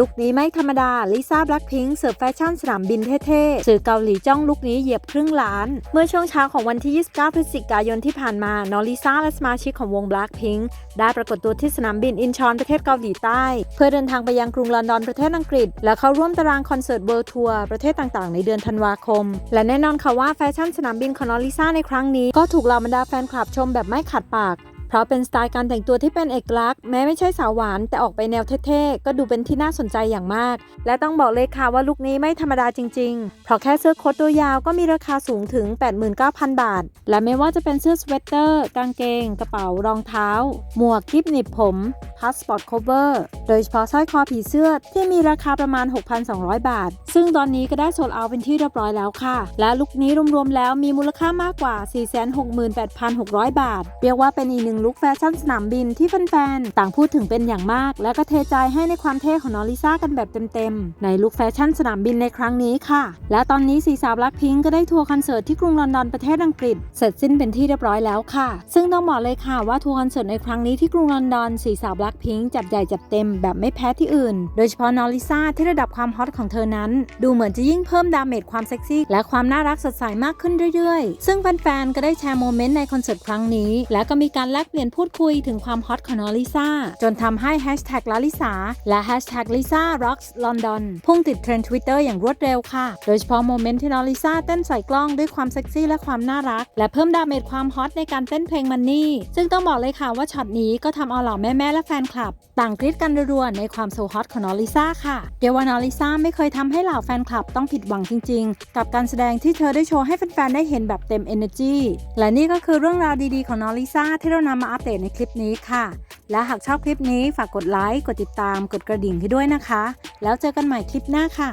ลุคนี้ไม่ธรรมดา ลิซ่าแบล็คพิงค์เสิร์ฟแฟชั่นสนามบินเท่ๆ สื่อเกาหลีจ้องลุคนี้เหยียบครึ่งล้าน เมื่อช่วงเช้าของวันที่ 29 พฤศจิกายนที่ผ่านมา น้องลิซ่าและสมาชิกของวง Blackpink ได้ปรากฏตัวที่สนามบินอินชอนประเทศเกาหลีใต้ เพื่อเดินทางไปยังกรุงลอนดอนประเทศอังกฤษ และเข้าร่วมตารางคอนเสิร์ตเวิลด์ทัวร์ประเทศต่างๆ ในเดือนธันวาคม และแน่นอนค่ะว่าแฟชั่นสนามบินของน้องลิซ่าในครั้งนี้ก็ถูกเหล่าบรรดาแฟนคลับชมแบบไม่ขัดปาก ราะเป็นสไตล์การแต่งตัวที่เป็นเอกลักษณ์แม้ไม่ใช่สาวหวาน แต่ออกไปแนวเท่ๆ ก็ดูเป็นที่น่าสนใจอย่างมาก และต้องบอกเลยค่ะว่าลุคนี้ไม่ธรรมดาจริงๆ เพราะแค่เสื้อโค้ทตัวยาวก็มีราคาสูงถึง 89,000 บาท และไม่ว่าจะเป็นเสื้อสเวตเตอร์ กางเกง กระเป๋ารองเท้า หมวกกิปหนีบผมพาสปอร์ตโคเวอร์โดยเฉพาะสร้อยคอผีเสื้อที่มีราคาประมาณ 6,200 บาท ซึ่งตอนนี้ก็ได้โซลเอาเป็นที่เรียบร้อยแล้วค่ะ และลุคนี้รวมๆแล้วมีมูลค่ามากกว่า 468,600 บาท เรียกว่าเป็นอีกหนึ่งลุคแฟชั่นสนามบินที่แฟนๆ ต่างพูดถึงเป็นอย่างมาก และก็เทใจให้ในความเท่ของน้องลิซ่ากันแบบเต็มๆ ในลุคแฟชั่นสนามบินในครั้งนี้ค่ะ และตอนนี้สีสาวล็คพิงก็ได้ทัวร์คอนเสิร์ตที่กรุงลอนดอนประเทศอังกฤษ เสร็จสิ้นเป็นที่เรียบร้อยแล้วค่ะ ซึ่งต้องบอกเลยค่ะว่าทัวร์คอนเสิร์ตในครั้งนี้ที่กรุงลอนดอนสีสาวล็คพิงจัดใหญ่จัดเต็มแบบไม่แพ้ที่อื่น โดยเฉพาะน้องลิซ่าที่ระดับความฮอตของเธอนั้น ดูเหมือนจะยิ่งเพิ่มดาเมจความเซ็กซี่ และความน่ารักสดใสมากขึ้นเรื่อยๆ ซึ่งแฟนๆ ก็ได้แชร์โมเมนต์ในคอนเสิร์ตครั้งนี้ และก็มีการแลกเปลี่ยนพูดคุยถึงความฮอตของน้องลิซ่าจนทำให้แฮชแท็กลาลิสาและแฮชแท็กลิซ่าร็อกส์ลอนดอนพุ่งติดเทรนด์ทวิตเตอร์อย่างรวดเร็วค่ะ โดยเฉพาะโมเมนต์ที่น้องลิซ่าเต้นใส่กล้องด้วยความเซ็กซี่และความน่ารัก และเพิ่มดาเมจความฮอตในการเต้นเพลงมันนี่ซึ่งต้องบอกเลยค่ะว่าช็อตนี้ก็ทำเอาเหล่าแม่ๆและแฟนคลับ ต่างกรี๊ดกันรัวๆในความโซฮอตของน้องลิซ่าค่ะเดียวว่าน้องลิซ่าไม่เคยทำให้เหล่าแฟนคลับต้องผิดหวังจริง ๆ กับการแสดงที่เธอได้โชว์ให้แฟนๆได้เห็นแบบเต็ม energy และนี่ก็คือเรื่องราวดีๆของน้องลิซ่าที่เรานำมาอัปเดตในคลิปนี้ค่ะ และหากชอบคลิปนี้ฝากกดไลค์กดติดตามกดกระดิ่งให้ด้วยนะคะ แล้วเจอกันใหม่คลิปหน้าค่ะ